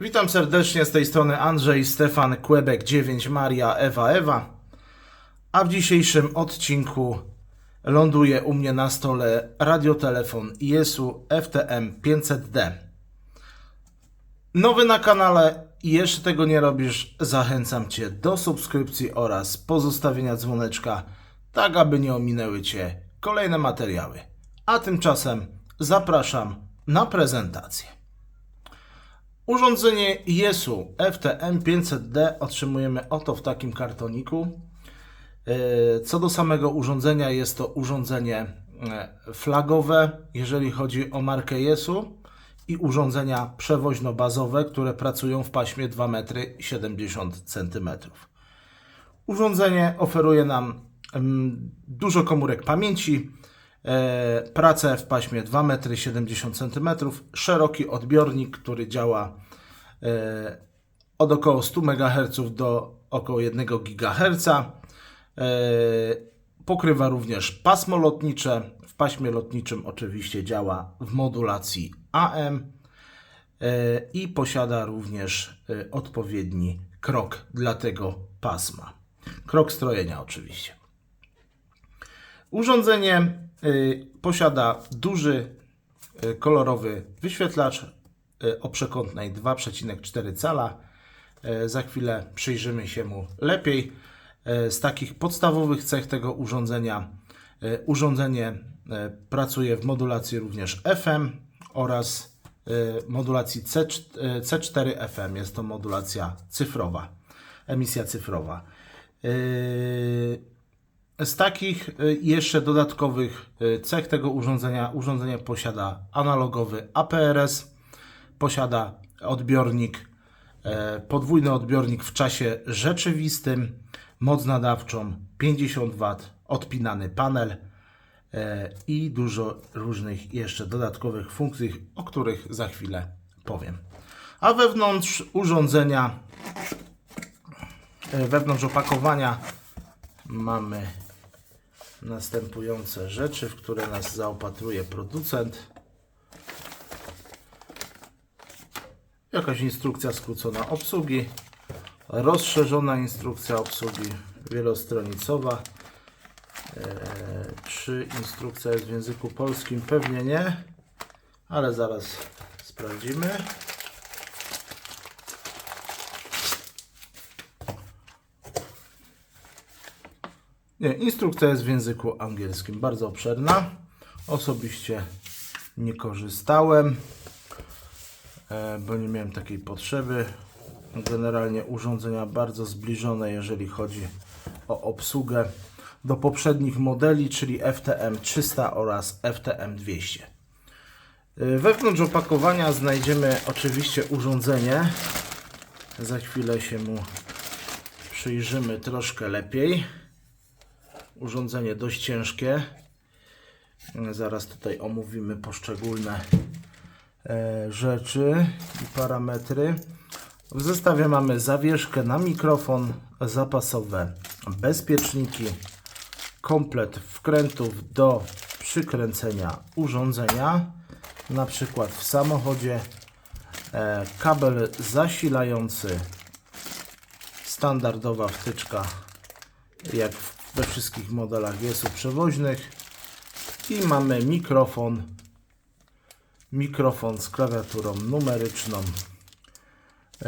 Witam serdecznie z tej strony Andrzej, Stefan, Kłebek 9, Maria, Ewa, Ewa. A w dzisiejszym odcinku ląduje u mnie na stole radiotelefon IESU FTM 500D. Nowy na kanale i jeszcze tego nie robisz, zachęcam Cię do subskrypcji oraz pozostawienia dzwoneczka, tak aby nie ominęły Cię kolejne materiały. A tymczasem zapraszam na prezentację. Urządzenie IESU FTM 500D otrzymujemy oto w takim kartoniku. E, Co do samego urządzenia, jest to urządzenie e, flagowe, jeżeli chodzi o markę IESU i urządzenia przewoźno-bazowe, które pracują w paśmie 2,70 m. Urządzenie oferuje nam mm, dużo komórek pamięci, e, pracę w paśmie 2,70 m, szeroki odbiornik, który działa e, od około 100 MHz do około 1 GHz. E, pokrywa również pasmo lotnicze. W paśmie lotniczym oczywiście działa w modulacji AM i posiada również odpowiedni krok dla tego pasma. Krok strojenia oczywiście. Urządzenie posiada duży y, kolorowy wyświetlacz y, o przekątnej 2,4 cala. Y, Za chwilę przyjrzymy się mu lepiej. Y, Z takich podstawowych cech tego urządzenia y, urządzenie y, pracuje w modulacji również FM oraz y, modulacji C4 y, C4 FM. Jest to modulacja cyfrowa, emisja cyfrowa. Z takich y, jeszcze dodatkowych y, cech tego urządzenia, urządzenie posiada analogowy APRS, posiada odbiornik, e, podwójny odbiornik w czasie rzeczywistym, moc nadawczą 50 W, odpinany panel e, i dużo różnych jeszcze dodatkowych funkcji, o których za chwilę powiem. A wewnątrz urządzenia, e, wewnątrz opakowania mamy następujące rzeczy, w które nas zaopatruje producent. Jakaś instrukcja skrócona obsługi, rozszerzona instrukcja obsługi wielostronicowa. Eee, czy instrukcja jest w języku polskim? Pewnie nie, ale zaraz sprawdzimy. Nie, instrukcja jest w języku angielskim, bardzo obszerna. Osobiście nie korzystałem, e, bo nie miałem takiej potrzeby. Generalnie urządzenia bardzo zbliżone, jeżeli chodzi o obsługę do poprzednich modeli, czyli FTM 300 oraz FTM 200. E, Wewnątrz opakowania znajdziemy oczywiście urządzenie. Za chwilę się mu przyjrzymy troszkę lepiej urządzenie dość ciężkie. Zaraz tutaj omówimy poszczególne e, rzeczy i parametry. W zestawie mamy zawieszkę na mikrofon, zapasowe bezpieczniki, komplet wkrętów do przykręcenia urządzenia, na przykład w samochodzie, e, kabel zasilający, standardowa wtyczka jak we wszystkich modelach jest przewoźnych. I mamy mikrofon. Mikrofon z klawiaturą numeryczną.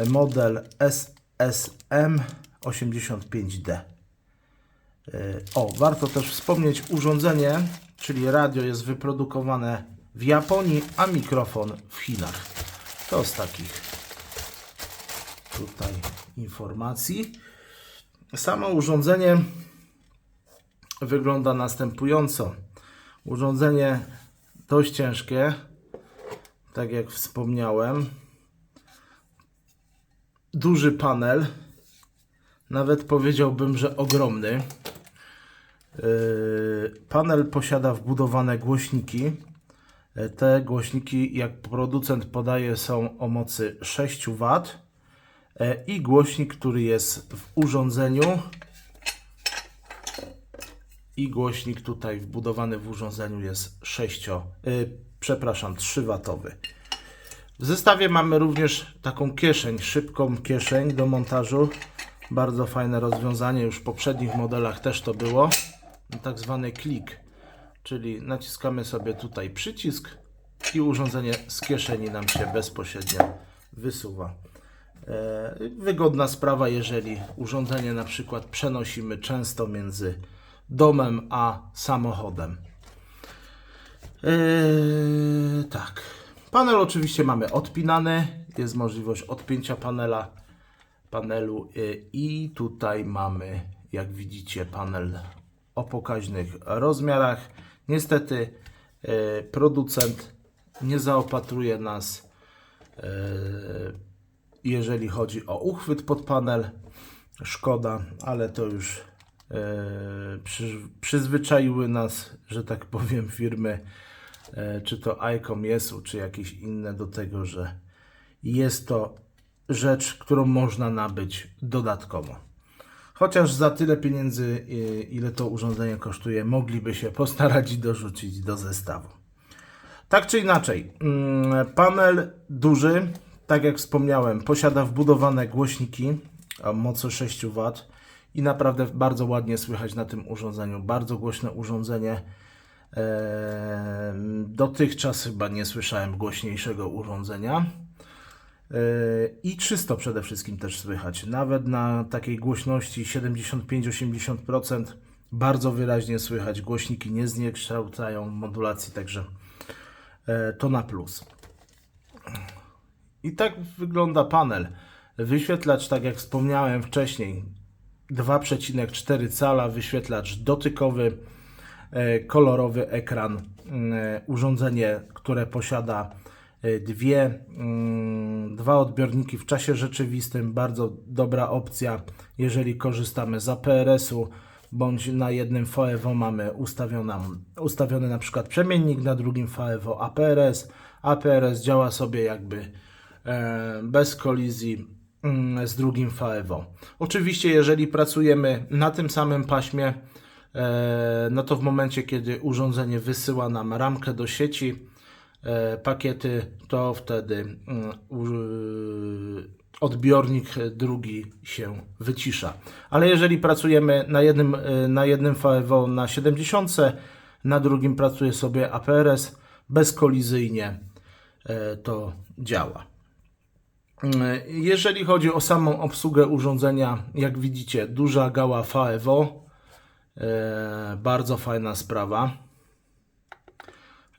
Model SSM 85D E, o, warto też wspomnieć urządzenie, czyli radio jest wyprodukowane w Japonii, a mikrofon w Chinach. To z takich tutaj informacji. Samo urządzenie wygląda następująco. Urządzenie dość ciężkie, tak jak wspomniałem. Duży panel, nawet powiedziałbym, że ogromny. Yy, Panel posiada wbudowane głośniki. Yy, Te głośniki, jak producent podaje, są o mocy 6 W. Yy, I głośnik, który jest w urządzeniu, i głośnik tutaj wbudowany w urządzeniu jest 6, y, przepraszam, 3 watowy. W zestawie mamy również taką kieszeń, szybką kieszeń do montażu. Bardzo fajne rozwiązanie, już w poprzednich modelach też to było. Tak zwany klik, czyli naciskamy sobie tutaj przycisk i urządzenie z kieszeni nam się bezpośrednio wysuwa. E, Wygodna sprawa, jeżeli urządzenie na przykład przenosimy często między domem a samochodem. Yy, tak. Panel oczywiście mamy odpinany. Jest możliwość odpięcia panela, panelu yy, i tutaj mamy, jak widzicie, panel o pokaźnych rozmiarach. Niestety yy, producent nie zaopatruje nas, yy, jeżeli chodzi o uchwyt pod panel. Szkoda, ale to już przy, przyzwyczaiły nas, że tak powiem, firmy e, czy to ICOM Jesu, czy jakieś inne do tego, że jest to rzecz, którą można nabyć dodatkowo. Chociaż za tyle pieniędzy, i- ile to urządzenie kosztuje, mogliby się postarać i dorzucić do zestawu. Tak czy inaczej, mm, panel duży, tak jak wspomniałem, posiada wbudowane głośniki o mocy 6 W i naprawdę bardzo ładnie słychać na tym urządzeniu. Bardzo głośne urządzenie. Eee, Dotychczas chyba nie słyszałem głośniejszego urządzenia. Eee, I czysto przede wszystkim też słychać. Nawet na takiej głośności 75-80% bardzo wyraźnie słychać. Głośniki nie zniekształcają modulacji, także e, to na plus. I tak wygląda panel. Wyświetlacz, tak jak wspomniałem wcześniej, 2,4 cala, wyświetlacz dotykowy, e, kolorowy ekran, e, urządzenie, które posiada e, dwie, mm, dwa odbiorniki w czasie rzeczywistym, bardzo dobra opcja, jeżeli korzystamy z APRS-u, bądź na jednym VEVO mamy ustawiona, ustawiony na przykład przemiennik, na drugim VEVO APRS. APRS działa sobie jakby bez kolizji z drugim VEVO. Oczywiście, jeżeli pracujemy na tym samym paśmie, e, no to w momencie, kiedy urządzenie wysyła nam ramkę do sieci, e, pakiety, to wtedy mm, odbiornik drugi się wycisza. Ale jeżeli pracujemy na jednym, e, na jednym VEVO na 70, na drugim pracuje sobie APRS, bezkolizyjnie to działa. E, Jeżeli chodzi o samą obsługę urządzenia, jak widzicie, duża gała VEVO, e, bardzo fajna sprawa.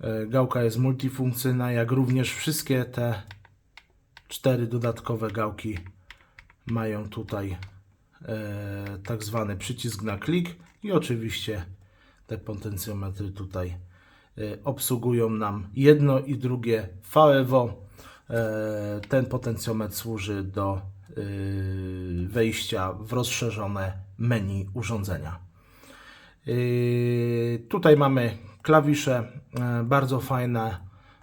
E, Gałka jest multifunkcyjna, jak również wszystkie te cztery dodatkowe gałki mają tutaj e, tak zwany przycisk na klik i oczywiście te potencjometry tutaj obsługują nam jedno i drugie VEVO. E, ten potencjometr służy do e, wejścia w rozszerzone menu urządzenia. Yy, Tutaj mamy klawisze, e, bardzo fajna,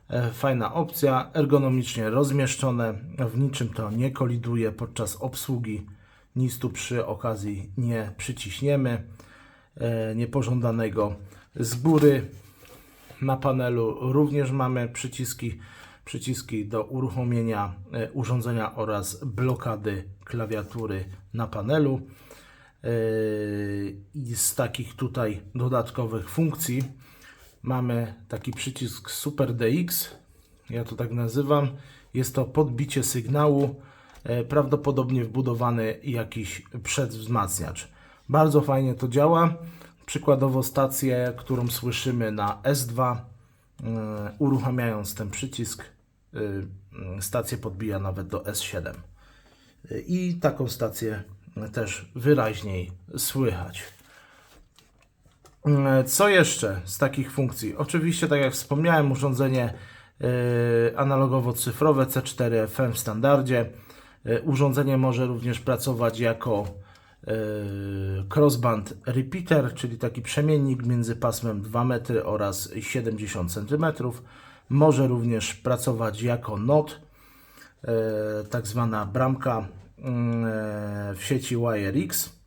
e, fajna opcja, ergonomicznie rozmieszczone, w niczym to nie koliduje podczas obsługi, nic tu przy okazji nie przyciśniemy e, niepożądanego. Z góry na panelu również mamy przyciski, przyciski do uruchomienia e, urządzenia oraz blokady klawiatury na panelu. Yy, I z takich tutaj dodatkowych funkcji mamy taki przycisk Super DX. Ja to tak nazywam. Jest to podbicie sygnału, e, prawdopodobnie wbudowany jakiś przedwzmacniacz. Bardzo fajnie to działa. Przykładowo stację, którą słyszymy na S2, e, uruchamiając ten przycisk, e, stację podbija nawet do S7 i taką stację też wyraźniej słychać. Mm, Co jeszcze z takich funkcji? Oczywiście, tak jak wspomniałem, urządzenie yy, analogowo-cyfrowe C4 FM w standardzie. Urządzenie może również pracować jako crossband repeater, czyli taki przemiennik między pasmem 2 metry oraz 70 cm. Może również pracować jako NOT, e, tak zwana bramka mm, e, w sieci WireX.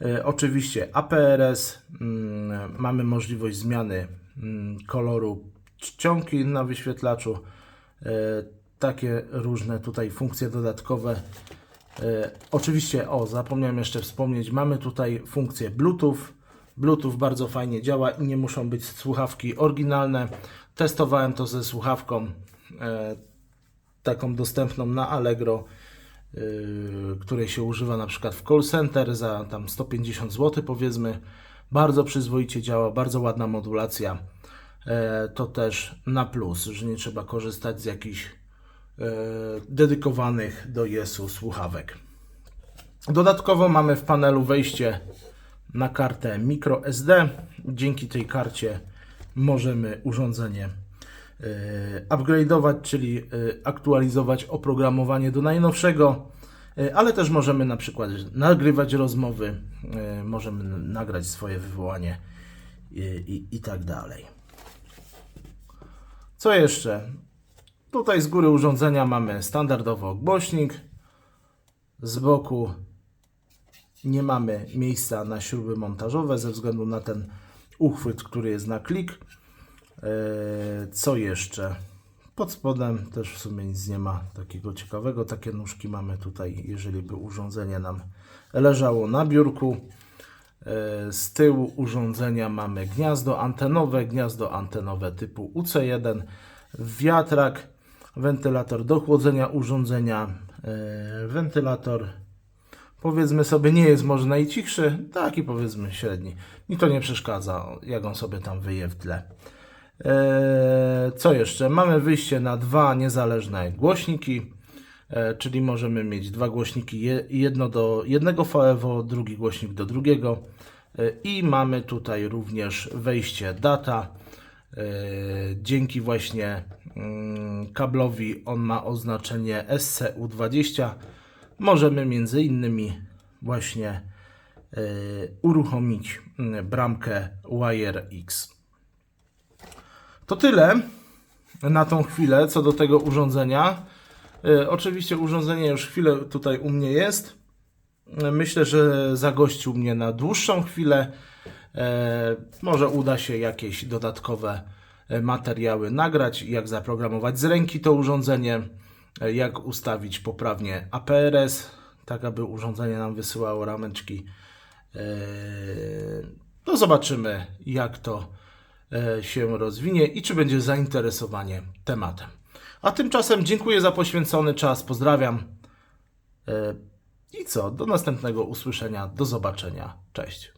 E, Oczywiście APRS, mm, mamy możliwość zmiany mm, koloru czcionki na wyświetlaczu, takie różne tutaj funkcje dodatkowe. Oczywiście, o, zapomniałem jeszcze wspomnieć, mamy tutaj funkcję Bluetooth. Bluetooth bardzo fajnie działa i nie muszą być słuchawki oryginalne. Testowałem to ze słuchawką e, taką dostępną na Allegro, yy, której się używa na przykład w call center za tam 150 zł powiedzmy. Bardzo przyzwoicie działa, bardzo ładna modulacja. E, to też na plus, że nie trzeba korzystać z jakichś e, dedykowanych do JES-u słuchawek. Dodatkowo mamy w panelu wejście na kartę microSD. Dzięki tej karcie możemy urządzenie e, upgrade'ować, czyli e, aktualizować oprogramowanie do najnowszego, e, ale też możemy na przykład nagrywać rozmowy, możemy nagrać swoje wywołanie i, i tak dalej. Co jeszcze? Tutaj z góry urządzenia mamy standardowo głośnik, z boku nie mamy miejsca na śruby montażowe ze względu na ten uchwyt, który jest na klik. Eee, Co jeszcze? Pod spodem też w sumie nic nie ma takiego ciekawego. Takie nóżki mamy tutaj, jeżeli by urządzenie nam leżało na biurku. Eee, Z tyłu urządzenia mamy gniazdo antenowe, gniazdo antenowe typu UC1, wiatrak, wentylator do chłodzenia urządzenia, eee, wentylator powiedzmy sobie nie jest może najcichszy, taki powiedzmy średni. Mi to nie przeszkadza, jak on sobie tam wyje w tle. Eee, co jeszcze? Mamy wyjście na dwa niezależne głośniki, e, czyli możemy mieć dwa głośniki, je- jedno do jednego VEVO, drugi głośnik do drugiego E, i mamy tutaj również wejście data. E, Dzięki właśnie mm, kablowi on ma oznaczenie SCU20. Możemy między innymi właśnie e, uruchomić mm, bramkę Wire X. To tyle na tą chwilę co do tego urządzenia. E, Oczywiście urządzenie już chwilę tutaj u mnie jest. Myślę, że zagościł mnie na dłuższą chwilę. E, Może uda się jakieś dodatkowe materiały nagrać, jak zaprogramować z ręki to urządzenie, jak ustawić poprawnie APRS, tak aby urządzenie nam wysyłało rameczki. E, No zobaczymy, jak to e, się rozwinie i czy będzie zainteresowanie tematem. A tymczasem dziękuję za poświęcony czas, pozdrawiam. E, I co? Do następnego usłyszenia, do zobaczenia. Cześć.